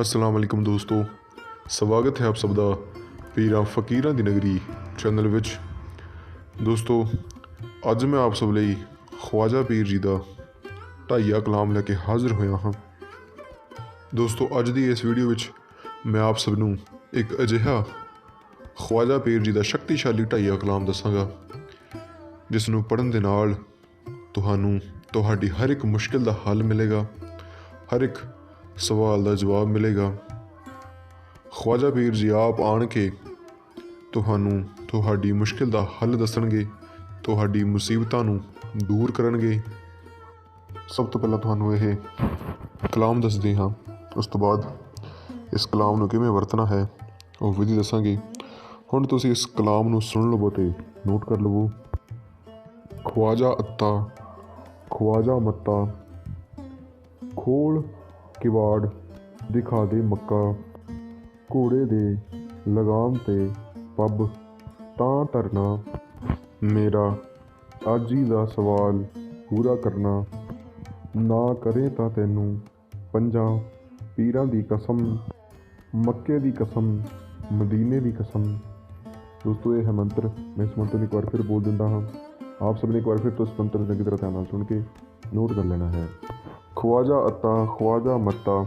ਅਸਲਾਮ ਵਾਲੇਕੁਮ ਦੋਸਤੋ। ਸਵਾਗਤ ਹੈ ਆਪ ਸਭ ਦਾ ਪੀਰਾਂ ਫਕੀਰਾਂ ਦੀ ਨਗਰੀ ਚੈਨਲ ਵਿੱਚ। ਦੋਸਤੋ, ਅੱਜ ਮੈਂ ਆਪ ਸਭ ਲਈ ਖਵਾਜਾ ਪੀਰ ਜੀ ਦਾ ਢਾਈਆ ਕਲਾਮ ਲੈ ਕੇ ਹਾਜ਼ਰ ਹੋਇਆ ਹਾਂ। ਦੋਸਤੋ, ਅੱਜ ਦੀ ਇਸ ਵੀਡੀਓ ਵਿੱਚ ਮੈਂ ਆਪ ਸਭ ਨੂੰ ਇੱਕ ਅਜਿਹਾ ਖਵਾਜਾ ਪੀਰ ਜੀ ਦਾ ਸ਼ਕਤੀਸ਼ਾਲੀ ਢਾਈਆ ਕਲਾਮ ਦੱਸਾਂਗਾ, ਜਿਸ ਨੂੰ ਪੜ੍ਹਨ ਦੇ ਨਾਲ ਤੁਹਾਨੂੰ ਤੁਹਾਡੀ ਹਰ ਇੱਕ ਮੁਸ਼ਕਿਲ ਦਾ ਹੱਲ ਮਿਲੇਗਾ, ਹਰ ਇੱਕ ਸਵਾਲ ਦਾ ਜਵਾਬ ਮਿਲੇਗਾ। ਖਵਾਜਾ ਪੀਰ ਜੀ, ਆਪ ਆਣ ਕੇ ਤੁਹਾਨੂੰ ਤੁਹਾਡੀ ਮੁਸ਼ਕਿਲ ਦਾ ਹੱਲ ਦੱਸਣਗੇ, ਤੁਹਾਡੀ ਮੁਸੀਬਤਾਂ ਨੂੰ ਦੂਰ ਕਰਨਗੇ। ਸਭ ਤੋਂ ਪਹਿਲਾਂ ਤੁਹਾਨੂੰ ਇਹ ਕਲਾਮ ਦੱਸਦੇ ਹਾਂ। ਉਸ ਤੋਂ ਬਾਅਦ ਇਸ ਕਲਾਮ ਨੂੰ ਕਿਵੇਂ ਵਰਤਣਾ ਹੈ, ਉਹ ਵਿਧੀ ਦੱਸਾਂਗੇ। ਹੁਣ ਤੁਸੀਂ ਇਸ ਕਲਾਮ ਨੂੰ ਸੁਣ ਲਵੋ ਤੇ ਨੋਟ ਕਰ ਲਵੋ। ਖਵਾਜਾ ਅੱਤਾ, ਖਵਾਜਾ ਮੱਤਾ, ਖੋਲ ਕਿਵਾੜ ਦਿਖਾ ਦੇ ਮੱਕਾ। ਘੋੜੇ ਦੇ ਲਗਾਮ ਤੇ ਪੱਬ, ਤਾਂ ਧਰਨਾ। ਮੇਰਾ ਅੱਜ ਹੀ ਦਾ ਸਵਾਲ ਪੂਰਾ ਕਰਨਾ। ਨਾ ਕਰੇ ਤਾਂ ਤੈਨੂੰ ਪੰਜਾਂ ਪੀਰਾਂ ਦੀ ਕਸਮ, ਮੱਕੇ ਦੀ ਕਸਮ, ਮਦੀਨੇ ਦੀ ਕਸਮ। ਦੋਸਤੋ, ਇਹ ਹੈ ਮੰਤਰ। ਮੈਂ ਇਸ ਮੰਤਰ ਨੂੰ ਇੱਕ ਵਾਰ ਫਿਰ ਬੋਲ ਦਿੰਦਾ ਹਾਂ। ਆਪ ਸਭ ਨੇ ਇੱਕ ਵਾਰ ਫਿਰ ਤੋਂ ਇਸ ਮੰਤਰ ਨੂੰ ਚੰਗੀ ਤਰ੍ਹਾਂ ਧਿਆਨ ਨਾਲ ਸੁਣ ਕੇ ਨੋਟ ਕਰ ਲੈਣਾ ਹੈ। ਖਵਾਜਾ ਅੱਤਾ, ਖਵਾਜਾ ਮੱਤਾ,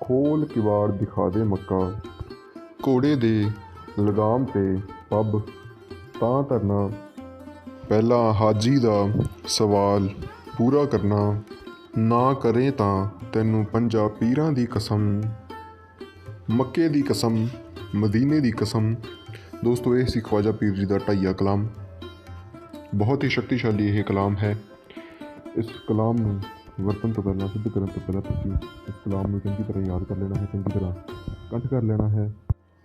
ਖੋਲ ਕਿਵਾੜ ਦਿਖਾ ਦੇ ਮੱਕਾ। ਘੋੜੇ ਦੇ ਲਗਾਮ ਤੇ ਪੱਬ, ਤਾਂ ਧਰਨਾ। ਪਹਿਲਾ ਹਾਜੀ ਦਾ ਸਵਾਲ ਪੂਰਾ ਕਰਨਾ, ਨਾ ਕਰੇ ਤਾਂ ਤੈਨੂੰ ਪੰਜਾ ਪੀਰਾਂ ਦੀ ਕਸਮ, ਮੱਕੇ ਦੀ ਕਸਮ, ਮਦੀਨੇ ਦੀ ਕਸਮ। ਦੋਸਤੋ, ਇਹ ਸੀ ਖਵਾਜਾ ਪੀਰ ਜੀ ਦਾ ਢਾਈਆ ਕਲਾਮ। ਬਹੁਤ ਹੀ ਸ਼ਕਤੀਸ਼ਾਲੀ ਇਹ ਕਲਾਮ ਹੈ। ਇਸ ਕਲਾਮ ਨੂੰ ਵਰਤਣ ਤੋਂ ਪਹਿਲਾਂ ਸਿੱਧ ਕਰਨ ਤੋਂ ਪਹਿਲਾਂ ਤੁਸੀਂ ਇਸ ਕਲਾਮ ਨੂੰ ਚੰਗੀ ਤਰ੍ਹਾਂ ਯਾਦ ਕਰ ਲੈਣਾ ਹੈ, ਚੰਗੀ ਤਰ੍ਹਾਂ ਕੰਠ ਕਰ ਲੈਣਾ ਹੈ।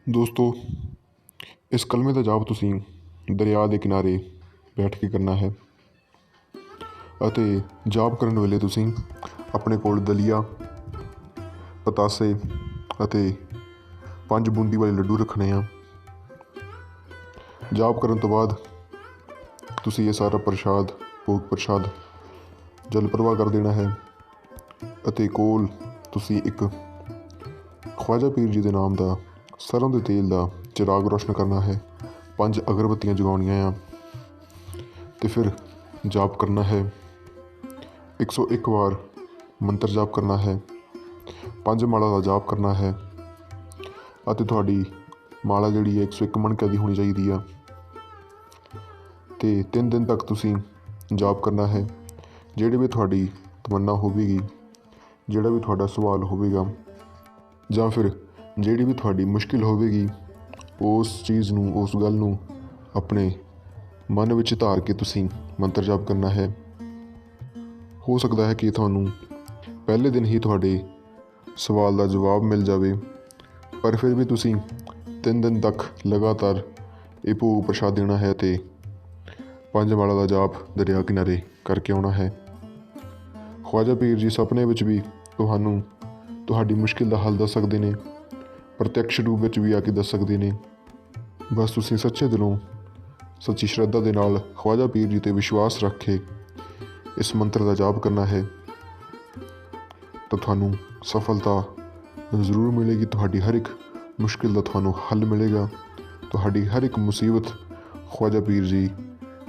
ਦੋਸਤੋ, ਇਸ ਕਲਮੇ ਦਾ ਜਾਪ ਤੁਸੀਂ ਦਰਿਆ ਦੇ ਕਿਨਾਰੇ ਬੈਠ ਕੇ ਕਰਨਾ ਹੈ ਅਤੇ ਜਾਪ ਕਰਨ ਵੇਲੇ ਤੁਸੀਂ ਆਪਣੇ ਕੋਲ ਦਲੀਆ, ਪਤਾਸੇ ਅਤੇ ਪੰਜ ਬੂੰਦੀ ਵਾਲੇ ਲੱਡੂ ਰੱਖਣੇ ਆ। ਜਾਪ ਕਰਨ ਤੋਂ ਬਾਅਦ ਤੁਸੀਂ ਇਹ ਸਾਰਾ ਪ੍ਰਸ਼ਾਦ, ਭੋਗ ਪ੍ਰਸ਼ਾਦ ਜਲ ਪ੍ਰਵਾਹ ਕਰ ਦੇਣਾ ਹੈ ਅਤੇ ਕੋਲ ਤੁਸੀਂ ਇੱਕ ਖਵਾਜਾ ਪੀਰ ਜੀ ਦੇ ਨਾਮ ਦਾ ਸਰੋਂ ਦੇ ਤੇਲ ਦਾ ਚਿਰਾਗ ਰੋਸ਼ਨ ਕਰਨਾ ਹੈ। ਪੰਜ ਅਗਰਬੱਤੀਆਂ ਜਗਾਉਣੀਆਂ ਆ ਤੇ ਫਿਰ ਜਾਪ ਕਰਨਾ ਹੈ। 101 ਵਾਰ ਮੰਤਰ ਜਾਪ ਕਰਨਾ ਹੈ। ਪੰਜ ਮਾਲਾ ਦਾ ਜਾਪ ਕਰਨਾ ਹੈ ਅਤੇ ਤੁਹਾਡੀ ਮਾਲਾ ਜਿਹੜੀ ਹੈ 101 ਮਣਕੇ ਦੀ ਹੋਣੀ ਚਾਹੀਦੀ ਆ। ਤੇ 3 ਦਿਨ ਤੱਕ ਤੁਸੀਂ ਜਾਪ ਕਰਨਾ ਹੈ। ਜਿਹੜੀ ਵੀ ਤੁਹਾਡੀ ਤਮੰਨਾ ਹੋਵੇਗੀ, ਜਿਹੜਾ ਵੀ ਤੁਹਾਡਾ ਸਵਾਲ ਹੋਵੇਗਾ ਜਾਂ ਫਿਰ ਜਿਹੜੀ ਵੀ ਤੁਹਾਡੀ ਮੁਸ਼ਕਿਲ ਹੋਵੇਗੀ, ਉਸ ਚੀਜ਼ ਨੂੰ, ਉਸ ਗੱਲ ਨੂੰ ਆਪਣੇ ਮਨ ਵਿੱਚ ਧਾਰ ਕੇ ਤੁਸੀਂ ਮੰਤਰ ਜਾਪ ਕਰਨਾ ਹੈ। ਹੋ ਸਕਦਾ ਹੈ ਕਿ ਤੁਹਾਨੂੰ ਪਹਿਲੇ ਦਿਨ ਹੀ ਤੁਹਾਡੇ ਸਵਾਲ ਦਾ ਜਵਾਬ ਮਿਲ ਜਾਵੇ, ਪਰ ਫਿਰ ਵੀ ਤੁਸੀਂ ਤਿੰਨ ਦਿਨ ਤੱਕ ਲਗਾਤਾਰ ਇਹ ਭੋਗ ਪ੍ਰਸ਼ਾਦ ਦੇਣਾ ਹੈ ਤੇ ਪੰਜ ਵਾਲਾ ਦਾ ਜਾਪ ਦਰਿਆ ਕਿਨਾਰੇ ਕਰਕੇ ਆਉਣਾ ਹੈ। ਖਵਾਜਾ ਪੀਰ ਜੀ ਸੁਪਨੇ ਵਿੱਚ ਵੀ ਤੁਹਾਨੂੰ ਤੁਹਾਡੀ ਮੁਸ਼ਕਿਲ ਦਾ ਹੱਲ ਦੱਸ ਸਕਦੇ ਨੇ, ਪ੍ਰਤੱਖ ਰੂਪ ਵਿੱਚ ਵੀ ਆ ਕੇ ਦੱਸ ਸਕਦੇ ਨੇ। ਬਸ ਤੁਸੀਂ ਸੱਚੇ ਦਿਲੋਂ ਸੱਚੀ ਸ਼ਰਧਾ ਦੇ ਨਾਲ ਖਵਾਜਾ ਪੀਰ ਜੀ ਤੇ ਵਿਸ਼ਵਾਸ ਰੱਖ ਕੇ ਇਸ ਮੰਤਰ ਦਾ ਜਾਪ ਕਰਨਾ ਹੈ, ਤਾਂ ਤੁਹਾਨੂੰ ਸਫਲਤਾ ਜ਼ਰੂਰ ਮਿਲੇਗੀ, ਤੁਹਾਡੀ ਹਰ ਇੱਕ ਮੁਸ਼ਕਿਲ ਦਾ ਤੁਹਾਨੂੰ ਹੱਲ ਮਿਲੇਗਾ, ਤੁਹਾਡੀ ਹਰ ਇੱਕ ਮੁਸੀਬਤ ਖਵਾਜਾ ਪੀਰ ਜੀ